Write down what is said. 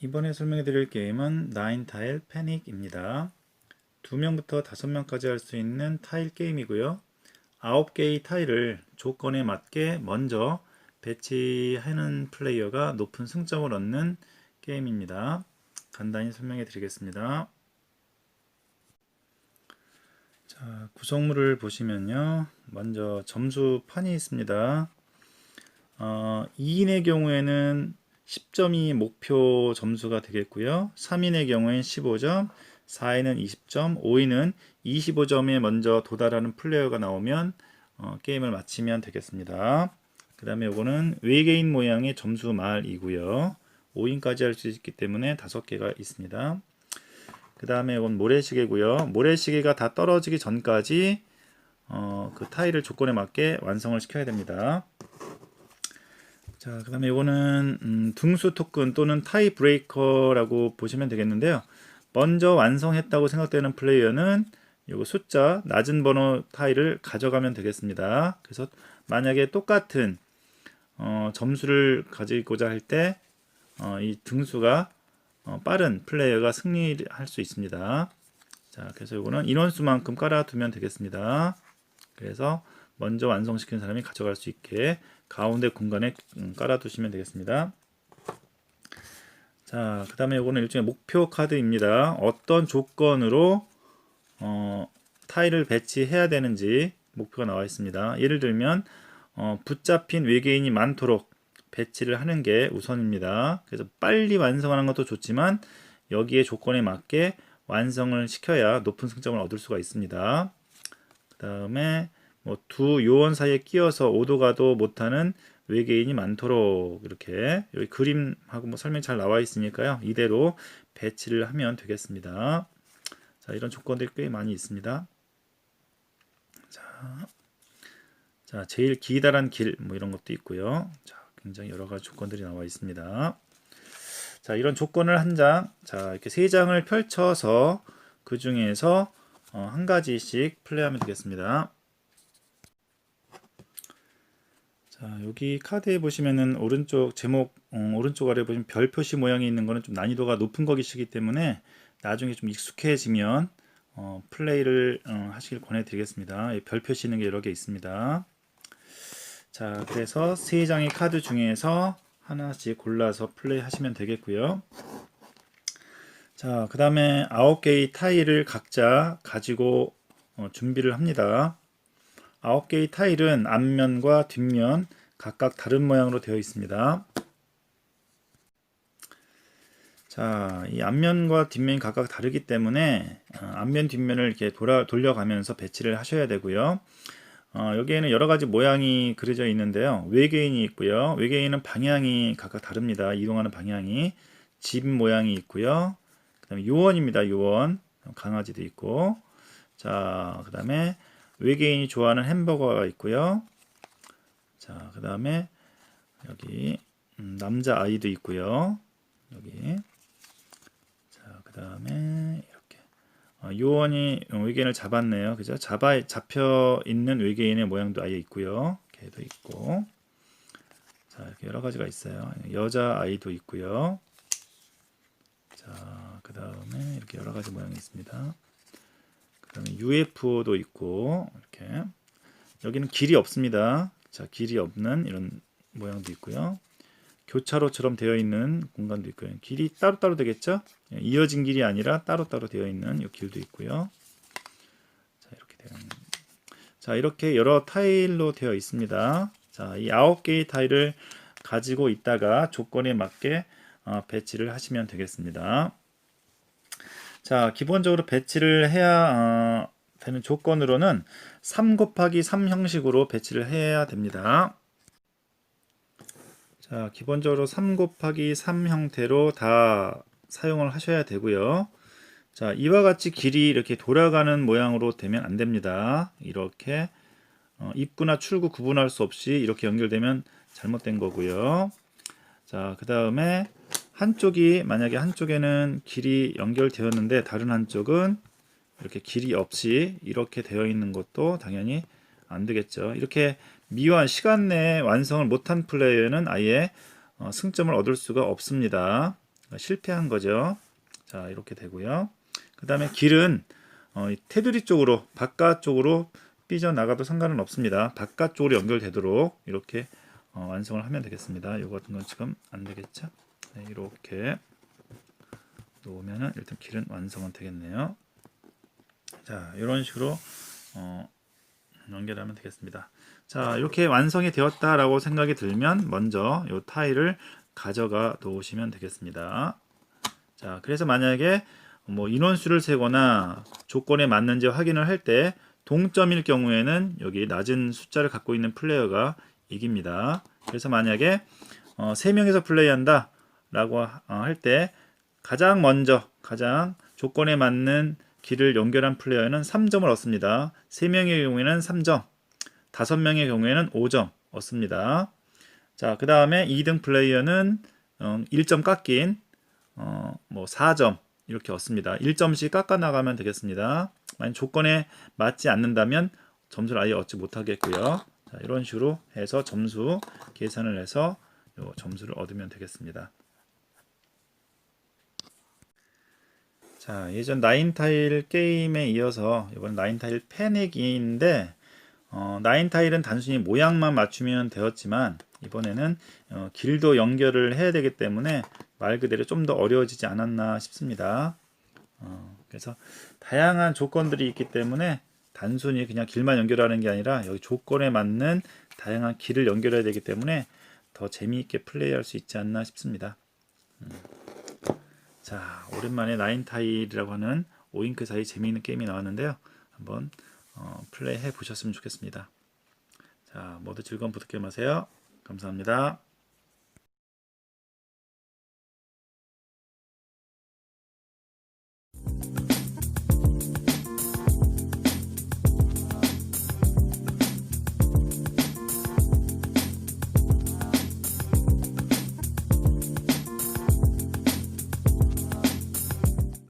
이번에 설명해 드릴 게임은 나인 타일 패닉입니다. 2명부터 5명까지 할 수 있는 타일 게임이고요. 9개의 타일을 조건에 맞게 먼저 배치하는 플레이어가 높은 승점을 얻는 게임입니다. 간단히 설명해 드리겠습니다. 자, 구성물을 보시면요. 먼저 점수판이 있습니다. 어, 2인의 경우에는 10점이 목표 점수가 되겠고요. 3인의 경우엔 15점, 4인은 20점, 5인은 25점에 먼저 도달하는 플레이어가 나오면 어, 게임을 마치면 되겠습니다. 그 다음에 이거는 외계인 모양의 점수 말이고요. 5인까지 할 수 있기 때문에 5개가 있습니다. 그 다음에 이건 모래시계고요. 모래시계가 다 떨어지기 전까지 어, 그 타일을 조건에 맞게 완성을 시켜야 됩니다. 자, 그 다음에 이거는 음, 등수 토큰 또는 타이 브레이커라고 보시면 되겠는데요. 먼저 완성했다고 생각되는 플레이어는 이거 숫자 낮은 번호 타일을 가져가면 되겠습니다. 그래서 만약에 똑같은 어, 점수를 가지고자 할때 어, 이 등수가 어, 빠른 플레이어가 승리할 수 있습니다. 자, 그래서 이거는 인원수만큼 깔아두면 되겠습니다. 그래서 먼저 완성시킨 사람이 가져갈 수 있게 가운데 공간에 음, 깔아두시면 되겠습니다. 자, 그 다음에 이거는 일종의 목표 카드입니다. 어떤 조건으로 어, 타일을 배치해야 되는지 목표가 나와 있습니다. 예를 들면 어, 붙잡힌 외계인이 많도록 배치를 하는 게 우선입니다. 그래서 빨리 완성하는 것도 좋지만 여기에 조건에 맞게 완성을 시켜야 높은 승점을 얻을 수가 있습니다. 그 다음에 뭐 두 요원 사이에 끼어서 오도 가도 못하는 외계인이 많도록 이렇게 여기 그림하고 뭐 설명 잘 나와 있으니까요. 이대로 배치를 하면 되겠습니다. 자, 이런 조건들이 꽤 많이 있습니다. 자, 자 제일 기다란 길 뭐 이런 것도 있고요. 자, 굉장히 여러 가지 조건들이 나와 있습니다. 자, 이런 조건을 한 장, 자, 이렇게 세 장을 펼쳐서 그 중에서 어, 한 가지씩 플레이하면 되겠습니다. 자, 여기 카드에 보시면은 오른쪽 제목 어, 오른쪽 아래 보시면 별 표시 모양이 있는 거는 좀 난이도가 높은 것이기 때문에 나중에 좀 익숙해지면 어, 플레이를 어, 하시길 권해드리겠습니다. 별 표시 있는 게 여러 개 있습니다. 자, 그래서 세 장의 카드 중에서 하나씩 골라서 플레이 하시면 되겠고요. 자, 그 다음에 아홉 개의 타일을 각자 가지고 어, 준비를 합니다. 아홉 개의 타일은 앞면과 뒷면 각각 다른 모양으로 되어 있습니다. 자, 이 앞면과 뒷면이 각각 다르기 때문에 어, 앞면 뒷면을 이렇게 돌아 돌려가면서 배치를 하셔야 되고요. 어, 여기에는 여러 가지 모양이 그려져 있는데요. 외계인이 있고요. 외계인은 방향이 각각 다릅니다. 이동하는 방향이 집 모양이 있고요. 그다음에 요원입니다. 요원 강아지도 있고, 자, 그다음에 외계인이 좋아하는 햄버거가 있고요. 자, 그다음에 여기 음, 남자 아이도 있고요. 여기 다음에 이렇게 어, 요원이 외계인을 잡았네요. 그죠? 잡아 잡혀 있는 외계인의 모양도 아예 있고요. 걔도 있고. 자, 이렇게 여러 가지가 있어요. 여자 아이도 있고요. 자, 그 다음에 이렇게 여러 가지 모양이 있습니다. 그 다음에 UFO도 있고 이렇게 여기는 길이 없습니다. 자, 길이 없는 이런 모양도 있고요. 교차로처럼 되어 있는 공간도 있고요. 길이 따로따로 되겠죠? 예, 이어진 길이 아니라 따로따로 되어 있는 이 길도 있고요. 자, 이렇게 되어 있는. 자, 이렇게 여러 타일로 되어 있습니다. 자, 이 아홉 개의 타일을 가지고 있다가 조건에 맞게 어, 배치를 하시면 되겠습니다. 자, 기본적으로 배치를 해야 어, 되는 조건으로는 3 곱하기 3 형식으로 배치를 해야 됩니다. 자, 기본적으로 3 곱하기 3 형태로 다 사용을 하셔야 되고요. 자, 이와 같이 길이 이렇게 돌아가는 모양으로 되면 안 됩니다. 이렇게 어, 입구나 출구 구분할 수 없이 이렇게 연결되면 잘못된 거고요. 자, 그 다음에 한쪽이 만약에 한쪽에는 길이 연결되었는데 다른 한쪽은 이렇게 길이 없이 이렇게 되어 있는 것도 당연히 안 되겠죠. 이렇게 미완 시간 내에 완성을 못한 플레이어는 아예 어, 승점을 얻을 수가 없습니다. 실패한 거죠. 자, 이렇게 되고요. 그 다음에 길은 어, 이 테두리 쪽으로 바깥쪽으로 삐져 나가도 상관은 없습니다. 바깥쪽으로 연결되도록 이렇게 어, 완성을 하면 되겠습니다. 이거 같은 건 지금 안 되겠죠? 네, 이렇게 놓으면은 일단 길은 완성은 되겠네요. 자, 이런 식으로 어, 연결하면 되겠습니다. 자, 이렇게 완성이 되었다라고 생각이 들면 먼저 이 타일을 가져가 놓으시면 되겠습니다. 자, 그래서 만약에 뭐 인원수를 세거나 조건에 맞는지 확인을 할 때 동점일 경우에는 여기 낮은 숫자를 갖고 있는 플레이어가 이깁니다. 그래서 만약에 어, 3명에서 플레이한다 라고 할 때 가장 먼저 가장 조건에 맞는 길을 연결한 플레이어는 3점을 얻습니다. 3명의 경우에는 3점, 5명의 경우에는 5점 얻습니다. 자, 그 다음에 2등 플레이어는 어, 1점 깎인 어, 뭐 4점 이렇게 얻습니다. 1점씩 깎아 나가면 되겠습니다. 만약 조건에 맞지 않는다면 점수를 아예 얻지 못하겠고요. 자, 이런 식으로 해서 점수 계산을 해서 요 점수를 얻으면 되겠습니다. 자, 예전 나인 타일 게임에 이어서 이번 나인 타일 패닉인데 어, 나인 타일은 단순히 모양만 맞추면 되었지만 이번에는 어, 길도 연결을 해야 되기 때문에 말 그대로 좀 더 어려워지지 않았나 싶습니다. 어, 그래서 다양한 조건들이 있기 때문에 단순히 그냥 길만 연결하는 게 아니라 여기 조건에 맞는 다양한 길을 연결해야 되기 때문에 더 재미있게 플레이할 수 있지 않나 싶습니다. 음. 자, 오랜만에 나인 타일이라고 하는 오잉크 사이 재미있는 게임이 나왔는데요. 한번 어, 플레이 해 보셨으면 좋겠습니다. 자, 모두 즐거운 보드게임 하세요. 감사합니다.